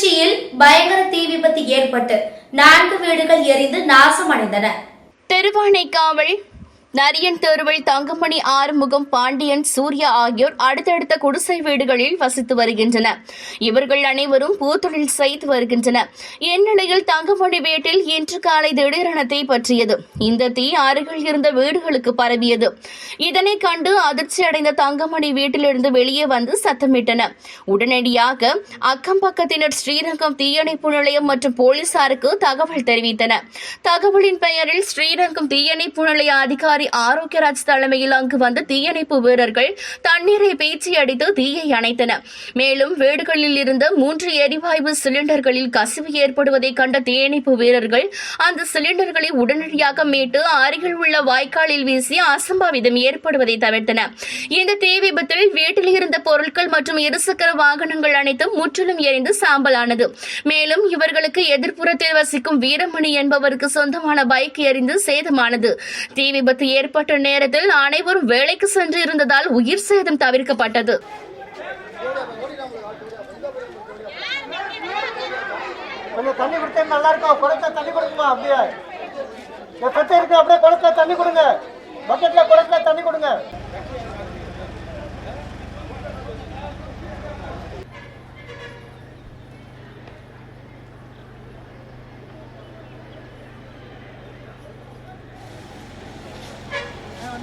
திருச்சியில் பயங்கர தீ விபத்து ஏற்பட்டு நான்கு வீடுகள் எரிந்து நாசமடைந்தன. திருவானைக்காவல் நரியன் தெருவில் தங்கமணி ஆறுமுகம் பாண்டியன் சூர்யா ஆகியோர் அடுத்தடுத்த குடிசை வீடுகளில் வசித்து வருகின்றனர். இவர்கள் அனைவரும் பூத்தொழில் செய்து வருகின்றனர். இந்நிலையில் தங்கமணி வீட்டில் இன்று காலை திடீரென தீ பற்றியது. இந்த தீ அருகில் இருந்த வீடுகளுக்கு பரவியது. இதனை கண்டு அதிர்ச்சி அடைந்த தங்கமணி வீட்டிலிருந்து வெளியே வந்து சத்தமிட்டனர் உடனடியாக அக்கம் பக்கத்தினர் ஸ்ரீரங்கம் தீயணைப்பு நிலையம் மற்றும் போலீசாருக்கு தகவல் தெரிவித்தனர். தகவலின் பெயரில் ஸ்ரீரங்கம் தீயணைப்பு நிலைய அதிகாரி ஆரோக்கியராஜ் தலைமையில் அங்கு வந்த தீயணைப்பு வீரர்கள் தண்ணீரை பீச்சி அடித்து தீயை அணைத்தனர் மேலும் வீடுகளில் இருந்த மூன்று எரிவாயு சிலிண்டர்களில் கசிவு ஏற்படுவதை கண்ட தீயணைப்பு வீரர்கள் அந்த சிலிண்டர்களை உடனடியாக மீட்டு அருகில் உள்ள வாய்க்காலில் வீசி அசம்பாவிதம் ஏற்படுவதை தவிர்த்தன. இந்த தீ விபத்தில் வீட்டில் இருந்த பொருட்கள் மற்றும் இருசக்கர வாகனங்கள் அனைத்தும் முற்றிலும் எரிந்து சாம்பலானது. மேலும் இவர்களுக்கு எதிர்ப்புறத்தில் வசிக்கும் வீரமணி என்பவருக்கு சொந்தமான பைக் எரிந்து சேதமானது. தீ விபத்து ஏற்பட்ட நேரத்தில் அனைவரும் வேலைக்கு சென்று இருந்ததால் உயிர் சேதம் தவிர்க்கப்பட்டது. கொஞ்சம் தண்ணி கொடுத்தா நல்லா இருக்கும். குளத்தை தண்ணி கொடுக்குமா? அப்படியே. என் இருக்கு அப்படியே குளத்தை தண்ணி கொடுங்க பக்கெட்ல குளத்துல தண்ணி கொடுங்க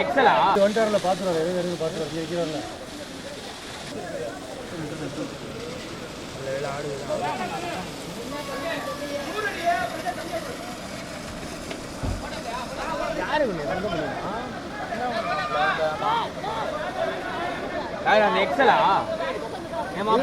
எக்ஸலா எதுவும் எதுவும் இருக்கிறாருல யார் எக்ஸலா ஏமா